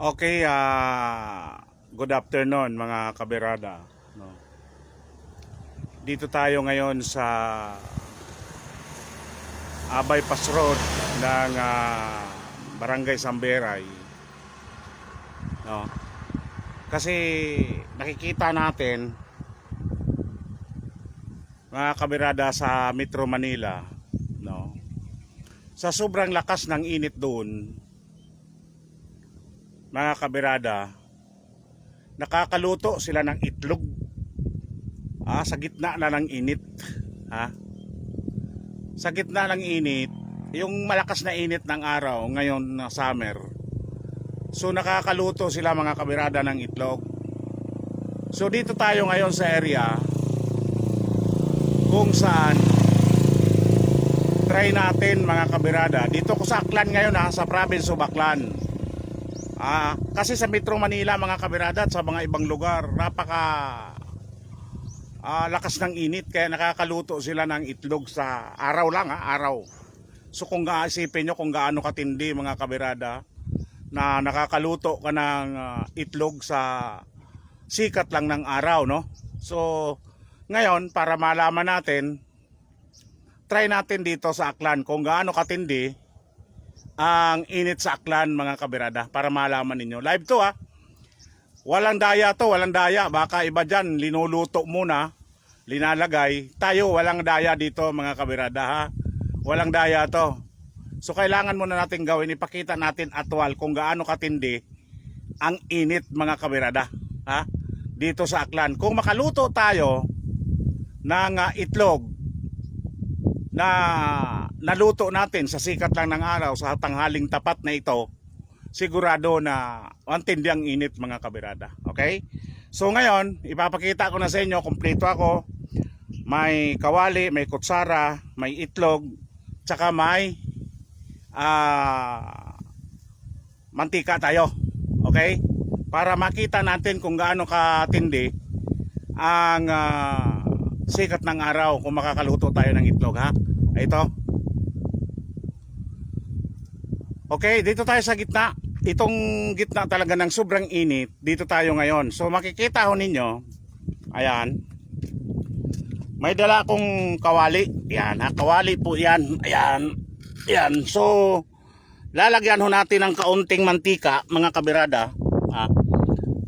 Okay, ah good afternoon mga kaberada. No. Dito tayo ngayon sa ah, bypass road ng ah, Barangay Samberay. No. Kasi nakikita natin mga kaberada sa Metro Manila, no. Sa sobrang lakas ng init doon, mga kabirada, nakakaluto sila ng itlog ah, sa gitna na ng init. Ha? Sa gitna ng init, yung malakas na init ng araw ngayon na summer. So nakakaluto sila mga kabirada ng itlog. So dito tayo ngayon sa area kung saan try natin mga kabirada. Dito ko sa Aklan ngayon ha, sa province of Aklan. Ah, kasi sa Metro Manila mga kabirada at sa mga ibang lugar, napaka ah, lakas ng init kaya nakakaluto sila ng itlog sa araw lang ha, araw. So kung gaasipin nyo kung gaano katindi mga kabirada na nakakaluto ka ng ah, itlog sa sikat lang ng araw, no? So ngayon para malaman natin try natin dito sa Aklan kung gaano katindi ang init sa Aklan mga kabirada para malaman ninyo. Live to ha. Walang daya to, walang daya. Baka iba dyan, linuluto muna, linalagay. Tayo, walang daya dito mga kabirada ha. Walang daya to. So kailangan muna natin gawin, ipakita natin atwal kung gaano katindi ang init mga kabirada. Ha? Dito sa Aklan. Kung makaluto tayo ng ah, itlog na naluto natin sa sikat lang ng araw sa tanghaling tapat na ito, sigurado na antindi ang init mga kabirada. Okay? So ngayon, ipapakita ko na sa inyo, kompleto ako. May kawali, may kutsara, may itlog, tsaka may ah mantika tayo. Okay? Para makita natin kung gaano katindi ang ah, sikat ng araw kung makakaluto tayo ng itlog ha. Ito. Okay, dito tayo sa gitna. Itong gitna talaga ng sobrang init. Dito tayo ngayon. So makikita ho ninyo. Ayan. May dala akong kawali. Yan, ha? kawali po yan. Ayan. Yan. So lalagyan ho natin ng kaunting mantika, mga kabirada. Ha?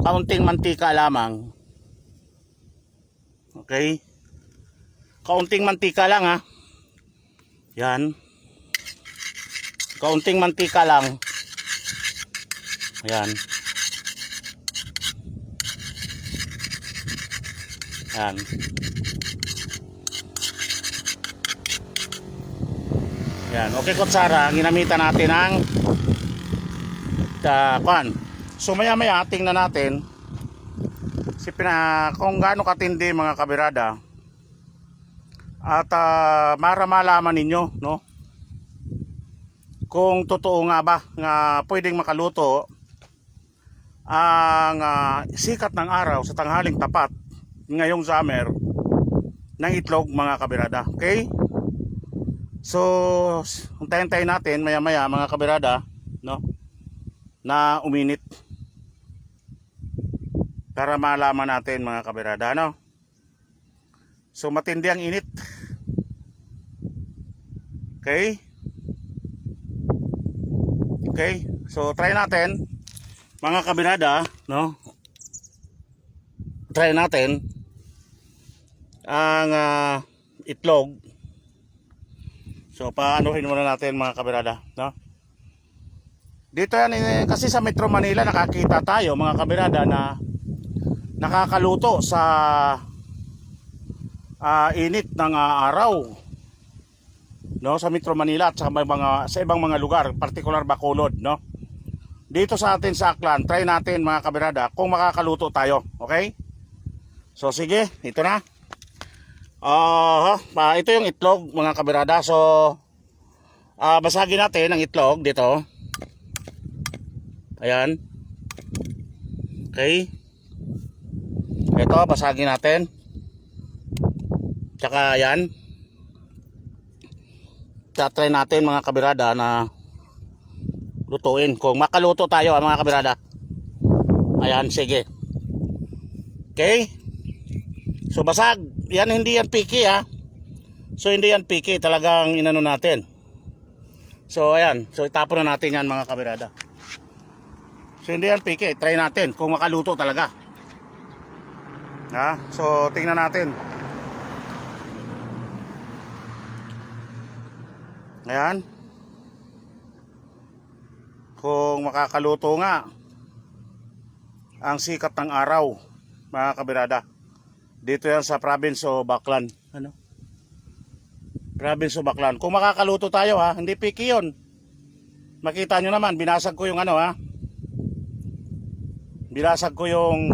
Kaunting mantika lamang. Okay? Kaunting mantika lang ha. Yan. Kaunting mantika lang. Yan. Yan. Yan. Okay, kutsara. Ginamitan natin ang uh, kwan. So maya maya tingnan natin si pina, kung gaano katindi mga kabirada at uh, para malaman ninyo no kung totoo nga ba nga pwedeng makaluto ang ah, sikat ng araw sa tanghaling tapat ngayong summer ng itlog mga kabirada. Okay? So untayin-tayin natin maya maya mga kabirada no? Na uminit. Para malaman natin mga kabirada no? So matindi ang init. Okay? Okay? So try natin mga kabinada, no? Try natin ang ah, itlog. So paanuhin muna natin mga kabinada, no? Dito yan eh, kasi sa Metro Manila nakakita tayo mga kabinada na nakakaluto sa ah, init ng ah, araw no sa Metro Manila at sa mga sa ibang mga lugar particular Bacolod no? Dito sa atin sa Aklan try natin mga kabirada kung makakaluto tayo okay? So sige ito na. Ah uh, ito yung itlog mga kabirada so ah basagin natin ang itlog dito. Ayan. Okay. Ito basagin natin. Tsaka yan. Tatry natin mga kabirada na lutuin. Kung makaluto tayo ah, mga kabirada. Ayan, sige. Okay? So basag, yan hindi yan picky ha. So hindi yan picky, talagang inano natin. So ayan, so itapon na natin yan mga kamerada. So hindi yan picky, try natin kung makaluto talaga. Ha? So tingnan natin. Ayan. Kung makakaluto nga ang sikat ng araw, mga kabirada. Dito yan sa province o Baclan. Ano? Province o Baclan. Kung makakaluto tayo ha, hindi picky yun. Makita nyo naman, binasag ko yung ano ha. Binasag ko yung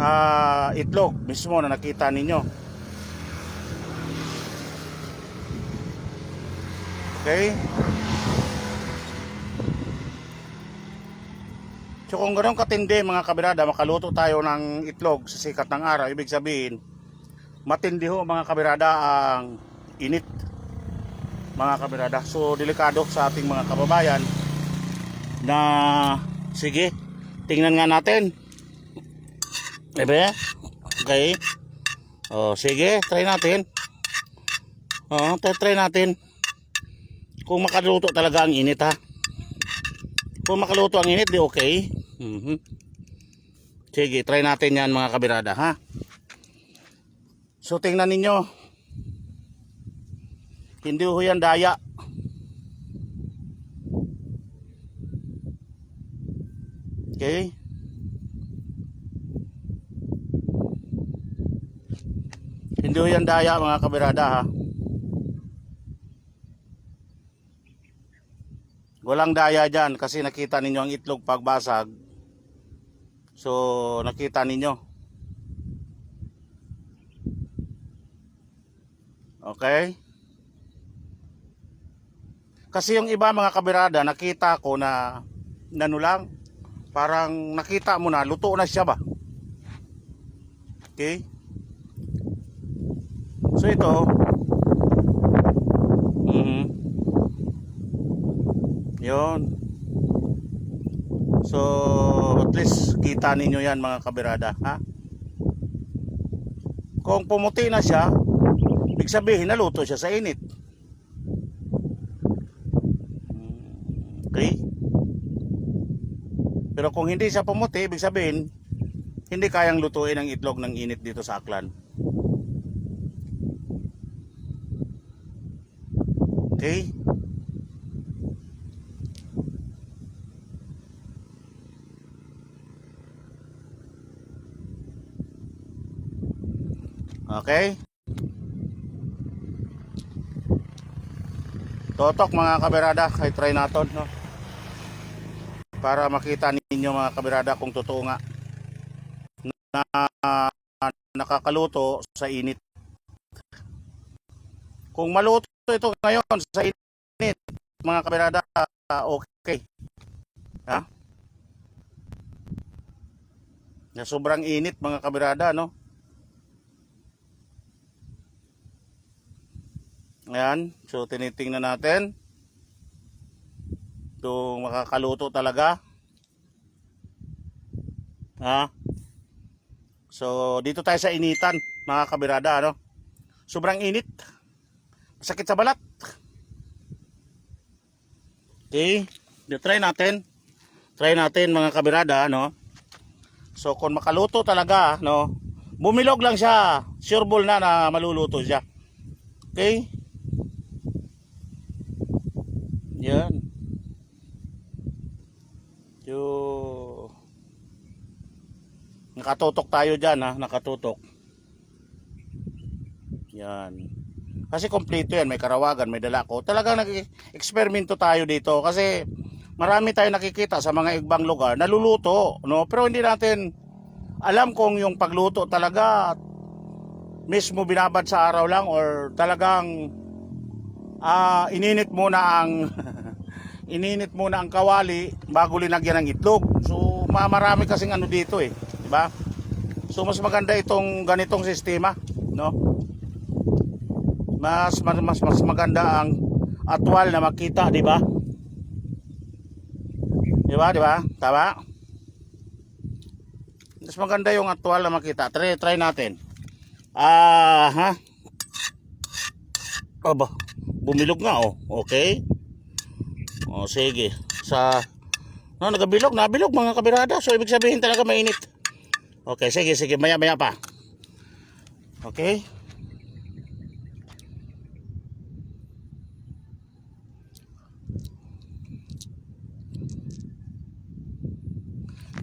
ah, itlog mismo na nakita ninyo. Okay? So kung ganun katindi mga kabirada, makaluto tayo ng itlog sa sikat ng araw, ibig sabihin, matindi ho mga kabirada ang init mga kabirada. So delikado sa ating mga kababayan na sige, tingnan nga natin. Ebe, okay. Oh, sige, try natin. Oh, try, try natin. Kung makaluto talaga ang init ha. Kung makaluto ang init, di okay. Mhm. Sige, try natin yan mga kabirada, ha? So, tingnan ninyo. Hindi ho yan daya. Okay? Hindi ho yan daya mga kabirada, ha? Walang daya dyan kasi nakita ninyo ang itlog pagbasag. So, nakita ninyo. Okay? Kasi yung iba mga kabirada, nakita ko na nano lang, parang nakita mo na, luto na siya ba? Okay? So ito, mhm. Yun. So, at least kita ninyo yan mga kabirada, ha? Kung pumuti na siya, ibig sabihin naluto siya sa init. Okay? Pero kung hindi siya pumuti, ibig sabihin, hindi kayang lutuin ang itlog ng init dito sa Aklan. Okay? Okay? Totok mga kaberada, kay try natin, no? Para makita ninyo mga kaberada kung totoo nga na nakakaluto sa init. Kung maluto ito ngayon sa init, mga kaberada, okay. Ha? Na sobrang init mga kaberada, no? Ayan, so tinitingnan natin. Kung makakaluto talaga. Ha? So, dito tayo sa initan, mga kabirada, ano? Sobrang init. Masakit sa balat. Okay, try natin. Try natin mga kabirada, ano? So, kung makaluto talaga, no? Bumilog lang siya. Sure ball na na maluluto siya. Okay? Yan. So, nakatutok tayo dyan ha, nakatutok. Yan. Kasi kompleto yan, may karawagan, may dalako. Talagang nag-eksperimento tayo dito kasi marami tayo nakikita sa mga ibang lugar, naluluto, no? Pero hindi natin alam kung yung pagluto talaga mismo binabad sa araw lang or talagang ah ininit muna ang ininit muna ang kawali bago linagyan ng itlog. So ma- marami kasing ano dito eh, di ba? So mas maganda itong ganitong sistema, no? Mas mas mas, maganda ang atwal na makita, di ba? Di ba, di ba? Tama? Mas maganda yung actual na makita. Try, try natin. Ah, ha? Aba, bumilog nga oh. Okay. O sige. Sa No, nagabilog, nabilog mga kabirada. So ibig sabihin talaga mainit. Okay, sige, sige, maya-maya pa. Okay?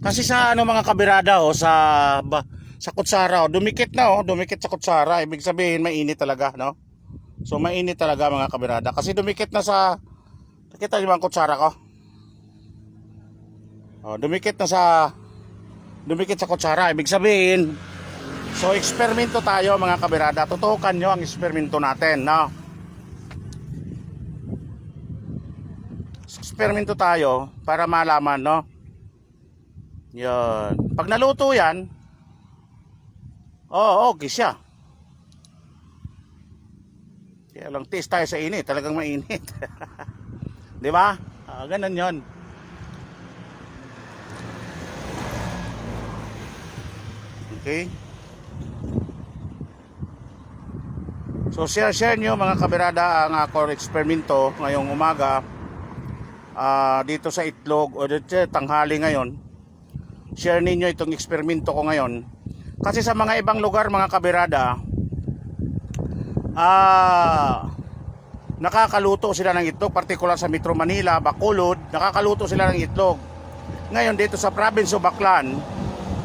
Kasi sa ano mga kabirada oh, sa ba, sa kutsara oh, dumikit na oh, dumikit sa kutsara. Ibig sabihin mainit talaga, no? So mainit talaga mga kabirada kasi dumikit na sa Nakita niyo ba ang kutsara ko? Oh, dumikit na sa dumikit sa kutsara. Ibig sabihin, so eksperimento tayo mga kabirada. Tutukan nyo ang eksperimento natin, no? Eksperimento tayo para malaman, no? Yan. Pag naluto yan, oh, okay siya. Kaya lang taste tayo sa init, talagang mainit. Di ba? Ah, ganun yon. Okay. So share share nyo mga kabirada ang ako eksperimento ngayong umaga ah, dito sa itlog o dito tanghali ngayon. Share ninyo itong eksperimento ko ngayon. Kasi sa mga ibang lugar mga kabirada ah nakakaluto sila ng itlog, particular sa Metro Manila, Bacolod, nakakaluto sila ng itlog. Ngayon dito sa province of Baclan,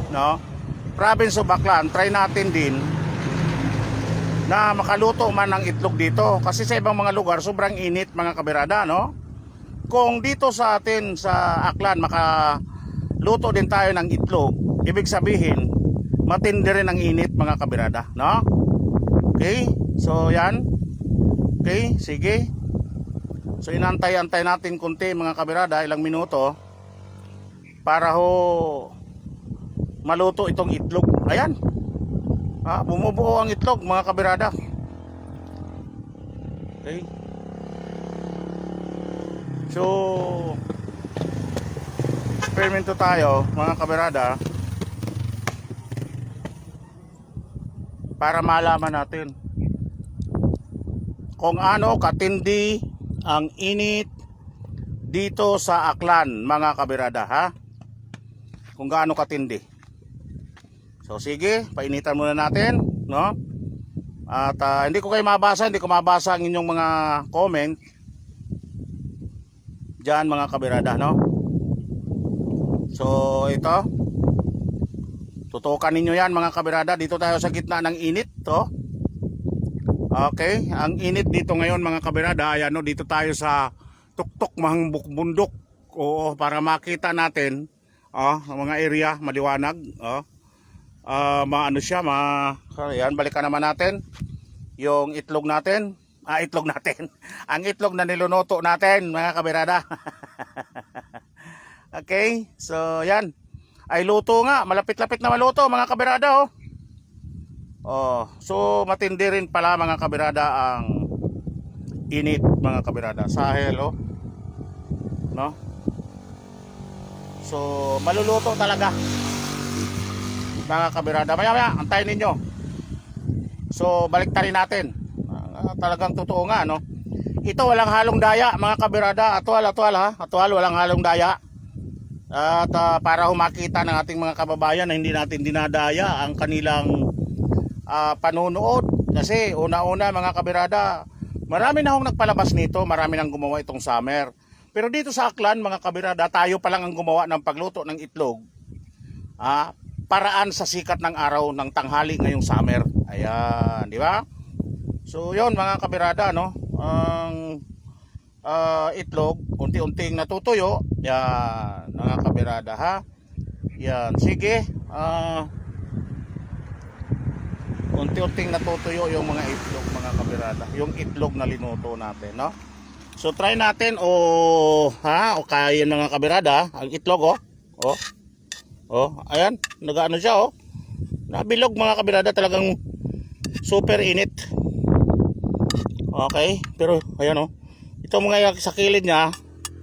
no? Province of Baclan, try natin din na makaluto man ng itlog dito kasi sa ibang mga lugar sobrang init mga kabirada, no? Kung dito sa atin sa Aklan makaluto din tayo ng itlog, ibig sabihin matindi rin ang init mga kabirada, no? Okay? So yan. Okay, sige. So inantay-antay natin kunti mga kabirada, ilang minuto para ho maluto itong itlog. Ayan. Ah, bumubuo ang itlog mga kabirada. Okay. So experimento tayo mga kabirada para malaman natin kung ano katindi ang init dito sa Aklan mga kabirada ha? Kung gaano katindi. So sige painitan muna natin no? At ah, hindi ko kayo mabasa hindi ko mabasa ang inyong mga comment dyan mga kabirada no? So ito. Tutukan ninyo yan mga kabirada. Dito tayo sa gitna ng init to Okay, ang init dito ngayon mga kabirada, ayan no, dito tayo sa tuktok mahangbuk bundok. Oo, para makita natin oh, ang mga area maliwanag, oh. Ah, maano siya, ma ayan, balikan naman natin yung itlog natin. Ah, itlog natin. ang itlog na nilunuto natin, mga kabirada. okay, so yan. Ay luto nga, malapit-lapit na maluto mga kabirada oh. Oh, so matindi rin pala mga kabirada ang init mga kabirada. Sahel oh. No? So maluluto talaga. Mga kabirada. Maya maya, antayin ninyo. So balik rin natin. Talagang totoo nga no. Ito walang halong daya mga kabirada. Atwal, atwal ha. Atwal, walang halong daya. At ah, para humakita ng ating mga kababayan na hindi natin dinadaya ang kanilang ah, panunood kasi una-una mga kabirada marami na akong nagpalabas nito. Marami nang gumawa itong summer. Pero dito sa Aklan mga kabirada tayo pa lang ang gumawa ng pagluto ng itlog. Ah, paraan sa sikat ng araw ng tanghali ngayong summer. Ayan di ba? So yon mga kabirada no? Ang ah, itlog unti-unting natutuyo. Yan mga kabirada ha? Yan sige. Ah unti-unting natutuyo yung mga itlog mga kabirada yung itlog na linuto natin no? So try natin. O ha? O kaya mga kabirada ang itlog oh. Oh oh ayan. Nagaano siya oh. Nabilog mga kabirada talagang super init. Okay. Pero ayan oh. Ito mga sa kilid niya.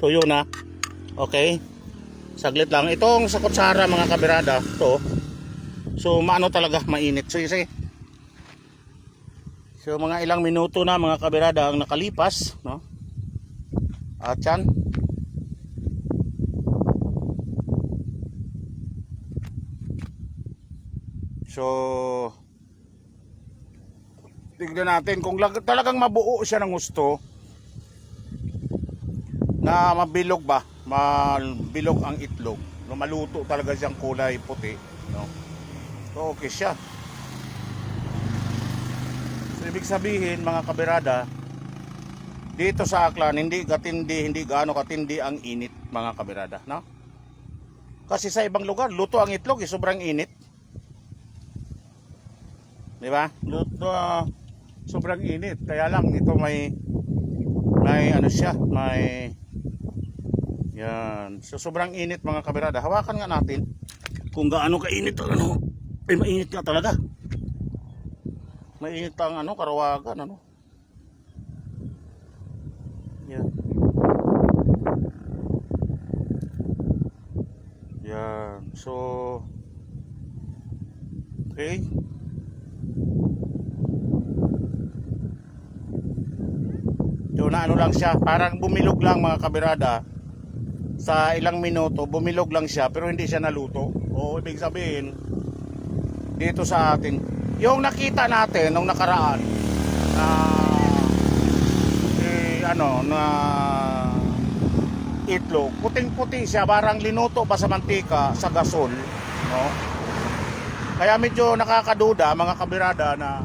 Tuyo na. Okay. Saglit lang. Itong sa kutsara mga kabirada to So maano talaga mainit. So sige. So mga ilang minuto na mga kabirada ang nakalipas, no? At yan. So tignan natin kung lag- talagang mabuo siya ng gusto na mabilog ba, mabilog ang itlog, no, maluto talaga siyang kulay puti, no? So okay siya. Ibig sabihin mga kabirada, dito sa Aklan hindi katindi, hindi gaano katindi ang init mga kabirada, no? Kasi sa ibang lugar, luto ang itlog, eh, sobrang init. Di ba? Luto, ah, sobrang init. Kaya lang, ito may, may ano siya, may, yan. So, sobrang init mga kabirada. Hawakan nga natin kung gaano kainit ano. Eh, mainit nga talaga. Mainit ang ano, karawagan, ano. Yan. Yan. So, okay. So, na ano lang siya, parang bumilog lang mga kabirada. Sa ilang minuto, bumilog lang siya, pero hindi siya naluto. O, ibig sabihin, dito sa atin, yung nakita natin nung nakaraan, na, eh, ano, na, itlog, puting-puti siya, parang linuto pa sa mantika, sa gasol, no? Kaya medyo nakakaduda, mga kabirada, na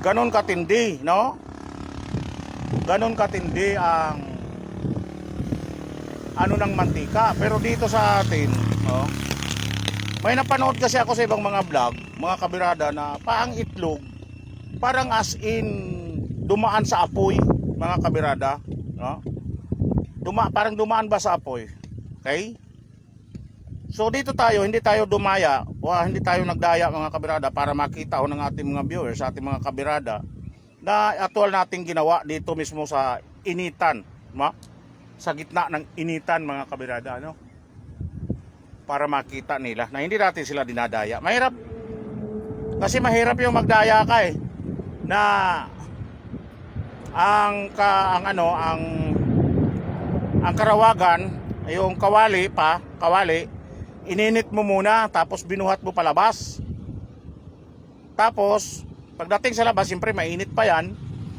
ganon katindi, no? Ganon katindi ang ano ng mantika. Pero dito sa atin, no? May napanood kasi ako sa ibang mga vlog, mga kabirada na paang itlog, parang as in dumaan sa apoy, mga kabirada, no? Duma, parang dumaan ba sa apoy? Okay? So dito tayo, hindi tayo dumaya, o hindi tayo nagdaya mga kabirada para makita ho ng ating mga viewers, ating mga kabirada na actual nating ginawa dito mismo sa initan, ma? Sa gitna ng initan mga kabirada, ano? Para makita nila na hindi natin sila dinadaya. Mahirap. Kasi mahirap yung magdaya ka eh. Na ang ka ang ano ang ang karawagan yung kawali pa kawali ininit mo muna tapos binuhat mo palabas. Tapos pagdating sa labas siyempre mainit pa yan.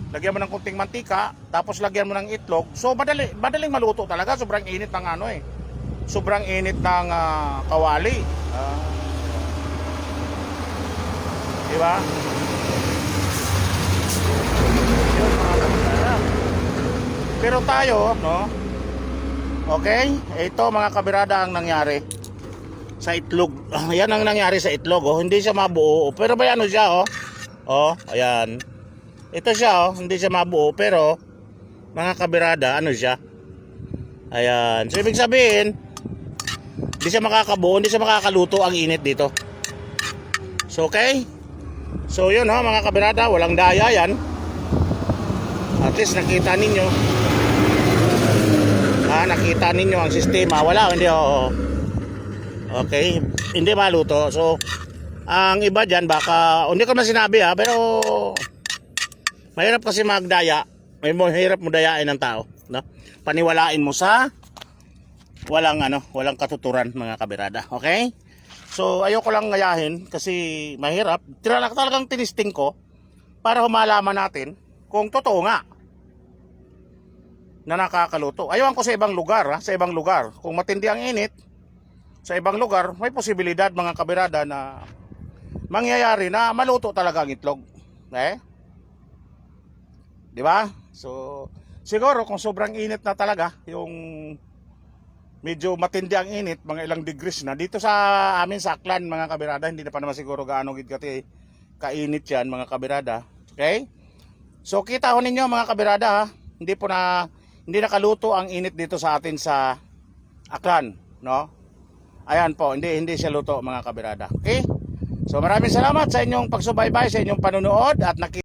Lagyan mo ng kunting mantika tapos lagyan mo ng itlog. So madali, madaling maluto talaga. Sobrang init ng ano eh. Sobrang init ng ah, kawali. Ah. Di ba pero tayo no Okay? Ito mga kabirada ang nangyari sa itlog. Yan ang nangyari sa itlog oh. Hindi siya mabuo. Pero may ano siya oh. Oh, ayan. Ito siya oh, hindi siya mabuo pero mga kabirada, ano siya? Ayan. So ibig sabihin, hindi siya makakabuo, hindi siya makakaluto ang init dito. So okay? So yun oh, mga kabirada, walang daya yan. At least nakita ninyo. Ah, nakita ninyo ang sistema. Wala, hindi oo. Okay, hindi maluto. So, ang iba dyan, baka, hindi ko na sinabi ha, pero mahirap kasi magdaya. May mahirap mo dayain ng tao. No? Paniwalain mo sa walang ano, walang katuturan mga kabirada. Okay? So, ayoko lang ngayahin kasi mahirap. Tira talagang tinisting ko para humalaman natin kung totoo nga na nakakaluto. Ayawan ko sa ibang lugar, ha? sa ibang lugar. Kung matindi ang init, sa ibang lugar, may posibilidad mga kabirada na mangyayari na maluto talaga ang itlog. Eh? Di ba? So, siguro kung sobrang init na talaga, yung medyo matindi ang init, mga ilang degrees na. Dito sa amin sa Aklan, mga kabirada, hindi na pa naman siguro gaano gid kati kainit yan, mga kabirada. Okay? So, kita ho ninyo mga kabirada, ha? hindi po na hindi nakaluto ang init dito sa atin sa Aklan, no? Ayan po, hindi hindi siya luto mga kabirada. Okay? So maraming salamat sa inyong pagsubaybay, sa inyong panunood at nakita